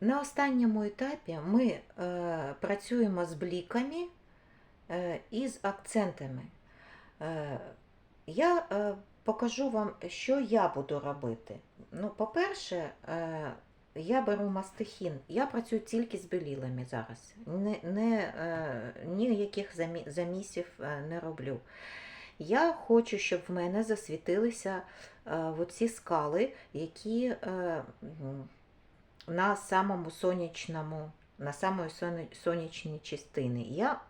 На останньому етапі ми е, працюємо з бліками е, і з акцентами. Е, я е, покажу вам, що я буду робити. Ну, по-перше, е, я беру мастихін. Я працюю тільки з белілами зараз. Не, не, е, ніяких замі- замісів е, не роблю. Я хочу, щоб в мене засвітилися е, оці скали, які е, на самому сонячному, на самої сонячній частині. Я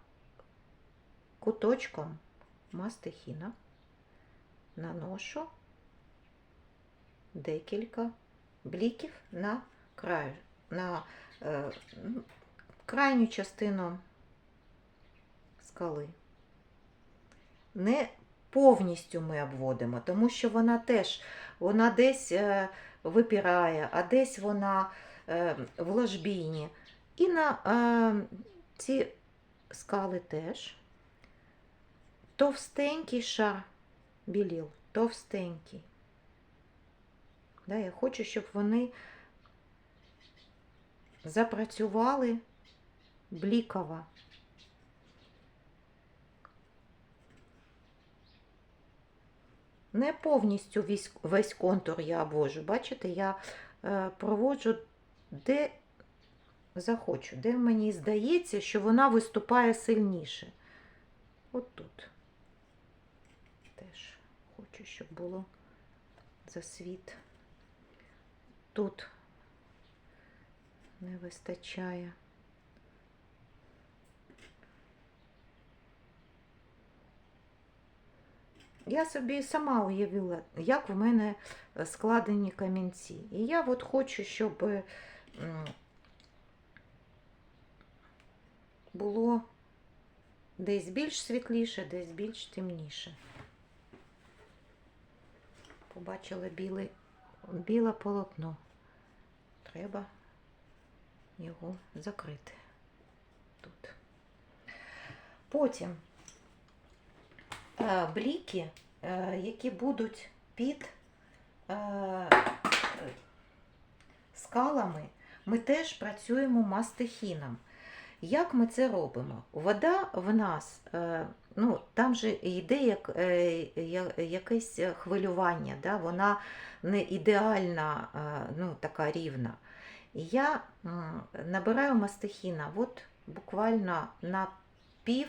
куточком мастихіна наношу декілька бліків на край, на е, крайню частину скали. Не повністю ми обводимо, тому що вона теж вона десь е, випирає, а десь вона в ложбіні. І на е, ці скали теж товстенький шар біліл, товстенький. Да, я хочу, щоб вони запрацювали бліково. Не повністю весь, весь контур я обвожу. Бачите, я е, проводжу де захочу, де мені здається, що вона виступає сильніше. От тут. Теж хочу, щоб було засвіт. Тут не вистачає. Я собі сама уявила, як в мене складені камінці. І я от хочу, щоб е, було десь більш світліше, десь більш темніше. Побачила біле, біле полотно. Треба його закрити тут. Потім е, бліки, е, які будуть під е, скалами, ми теж працюємо мастихіном. Як ми це робимо? Вода в нас, е, ну, там же йде як, е, якесь хвилювання, да? вона не ідеальна, е, ну, така рівна. І я набираю мастихіна от буквально на пів,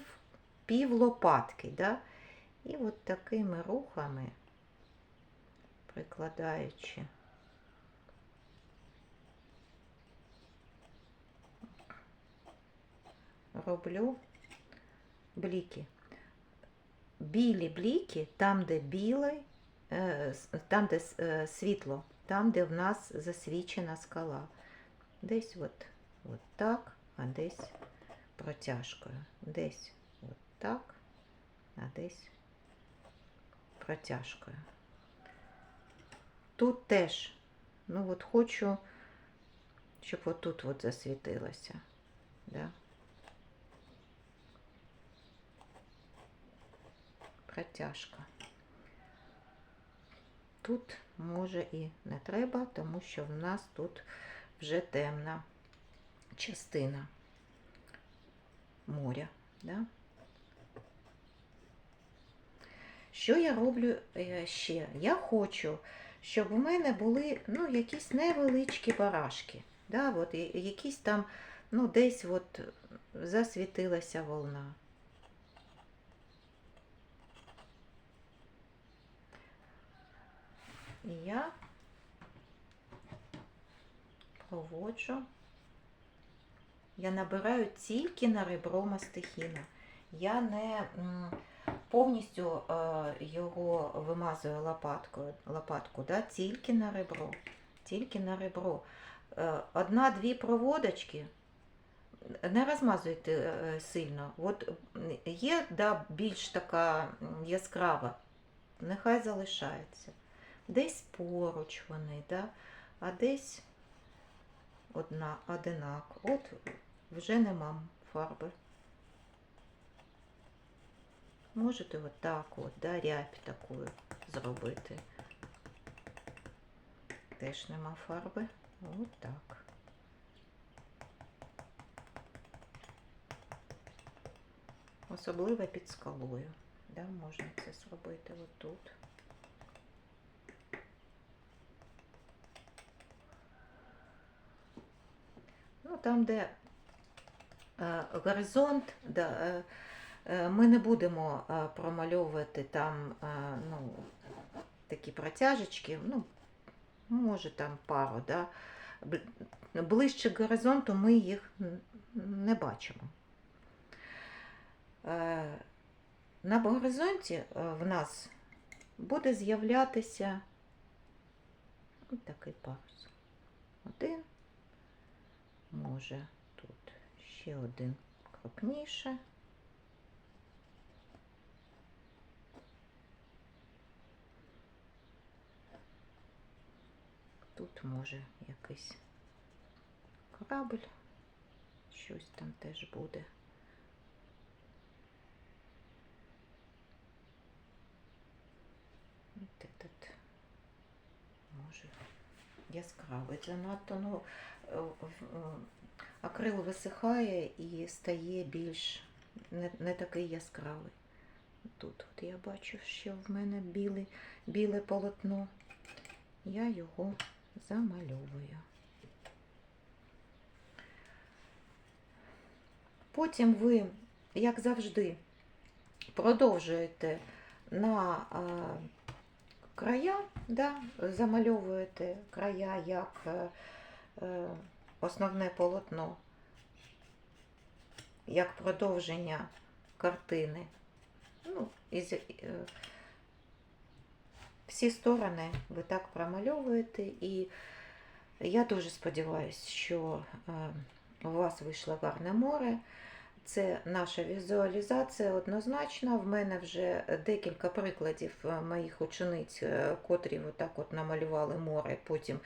пів лопатки. Да? І от такими рухами, прикладаючи. Роблю бліки. Білі бліки, там, де білий, е, там, де е, світло, там, де в нас засвічена скала. Десь от, от так, а десь протяжкою. Десь от так, а десь протяжкою. Тут теж, ну от хочу, щоб отут от засвітилося. Да? Протяжка. Тут може і не треба, тому що в нас тут вже темна частина моря. Да? Що я роблю е, ще? Я хочу, щоб у мене були ну, якісь невеличкі барашки. Да? От, якісь там, ну, десь от засвітилася волна. І я проводжу, я набираю тільки на ребро мастихіна. Я не повністю е, його вимазую лопаткою, лопатку, да? тільки на ребро. Тільки на ребро. Е, Одна-дві проводочки. Не розмазуйте е, сильно. От є да, більш така яскрава, нехай залишається. Десь поруч вони, да? а десь одна, одинаково. От вже нема фарби. Можете отак от, от, да, рябь таку зробити. Теж нема фарби. От так. Особливо під скалою. Да, Можна це зробити отут. Там, де е, горизонт, е, е, ми не будемо промальовувати там ну, такі протяжечки, ну, може там пару, да. Ближче к горизонту ми їх не бачимо. На горизонті в нас буде з'являтися такий парус. Один, може тут ще один крупніше. Тут може якийсь корабль, щось там теж буде. От этот, може, яскравий занадто, ну, е, е, акрил висихає і стає більш не, не такий яскравий. Тут от я бачу, що в мене біле, біле полотно. Я його замальовую. Потім ви, як завжди, продовжуєте на а, края, да, замальовуєте края як е, е, основне полотно, як продовження картини. Ну, із, е, всі сторони ви так промальовуєте, і я дуже сподіваюся, що у вас вийшло гарне море. Це наша візуалізація однозначна. В мене вже декілька прикладів е, моїх учениць, е, котрі отак от намалювали море. Потім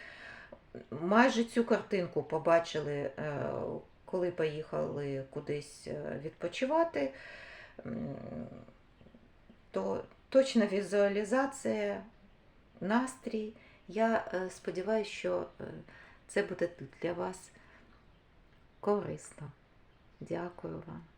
майже цю картинку побачили, е, коли поїхали кудись відпочивати. То точна візуалізація, настрій. Я сподіваюся, що це буде для вас корисно. Дякую вам.